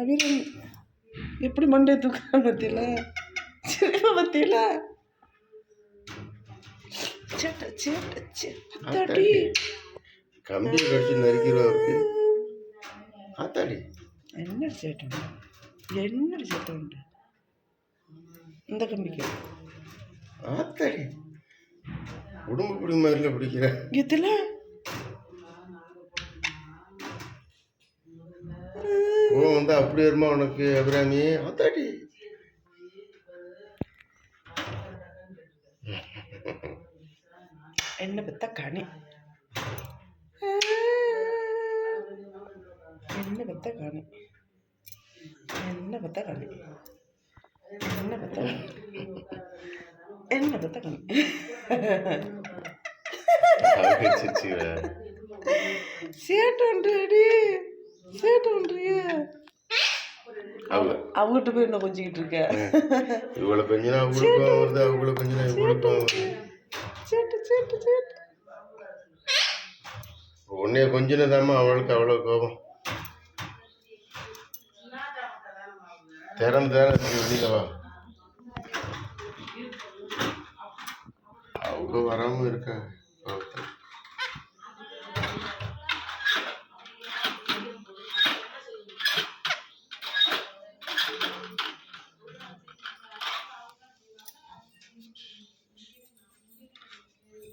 அபிராமி எப்படி மண்டே தூக்குறான் பத்தியில? சிரிப்பை பத்தியில? கம்பி கடிச்சு நறுக்கிறவருக்கு ஆத்தாடி. என்ன சேட்டை என்ன சேட்டை உண்டு? இந்த கம்பிக்கு. ஆத்தாடி. உடம்பு மாதிரில பிடிக்கிற. இதுல கோவம் வந்து அப்படி வருமா உனக்கு அபிராமி? ஆத்தாடி என்ன பெத்த கனி. என்ன பெத்த கனி. என்ன பெத்த கனி. என்ன பெத்த என்ன பெத்த கனி. சேட்டு ஒன்றியடி சேட்டு ஒன்றிய அவங்ககிட்ட போய் என்ன கொஞ்சிக்கிட்டு இருக்க? இவ்வளோ கொஞ்சினா அவங்களுக்கு வருது அவங்கள கொஞ்சினா இவ்வளோ சேட்டு சேட்டு சேட்டு. உன்னைய கொஞ்சினதாம்மா அவளுக்கு அவ்வளோ கோபம். திறந்து இருக்கு வெளியில வா. அவங்க வராம இருக்காங்க.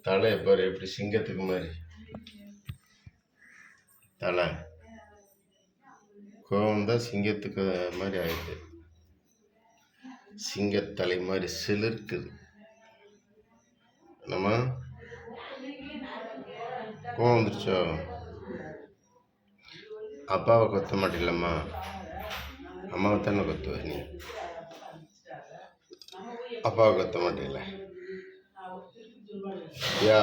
தலை பாரு எப்படி சிங்கத்துக்கு மாதிரி. தலை. கோவம் தான் சிங்கத்துக்கு மாதிரி ஆயிடுது. சிங்கத்தலை மாதிரி சிலிர்க்குது. நம்ம கோவம் வந்துருச்சோ? அப்பாவை கொத்த மாட்டில்லம்மா அம்மாவை தானே கொத்துவ நீ? அப்பாவை கொத்த மாட்டீங்கள? யா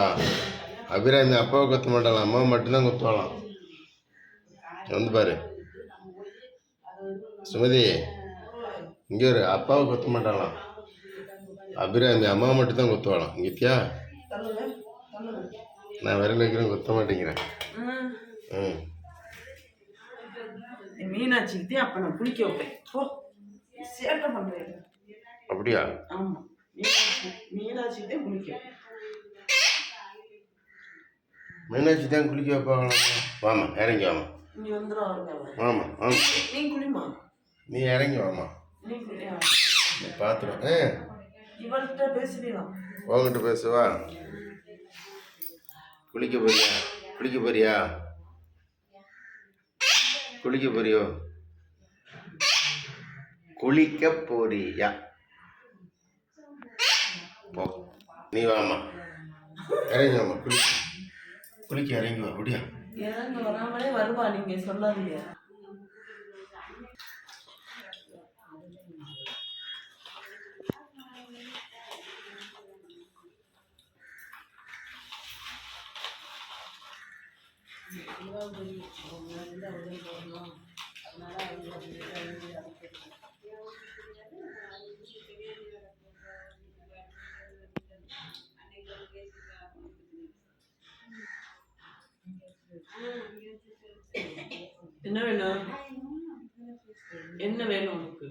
அபிராமி அப்பாவை கொத்த மாட்டாளாம் அம்மாவை மட்டும்தான் கொத்துவாளாம். வந்து பாரு. சுமதி இங்கே ஒரு அப்பாவை கொத்த மாட்டாளாம். அபிராமி அம்மாவை மட்டும் தான் கொத்துவாளாம். இங்கத்தியா நான் விரல் வைக்கிறேன் கொத்த மாட்டேங்கிறேன். ம். மீனாட்சிக்கு அப்ப நான் குளிக்க வைப்பேன். போ. சேட்டை பண்றேன் அப்படியா? ஆமா. மீனாட்சி குளிக்க வைப்பேன். மீனாட்சி தான் குளிக்க வைப்பாங்களாம் வாமா இறங்கி வாமா இங்க வந்துடும் வாமா வாமா நீ குளிமா நீ இறங்கி வாமா நீ நீ பார்த்துடும் ஆ. இவள்கிட்ட பேசுவீங்களா உங்ககிட்ட பேசுவா? குளிக்க போறியா? குளிக்க போறியா? குளிக்க போறியோ? குளிக்க போறியா? போ. நீ வாமா இறங்கி வாமா குளிக்க. குளிக்க இறங்கி வா அப்படியா இறங்க வராமலே வருவா நீங்க சொல்லாதீங்க. என்ன வேணும்? என்ன வேணும் உனக்கு?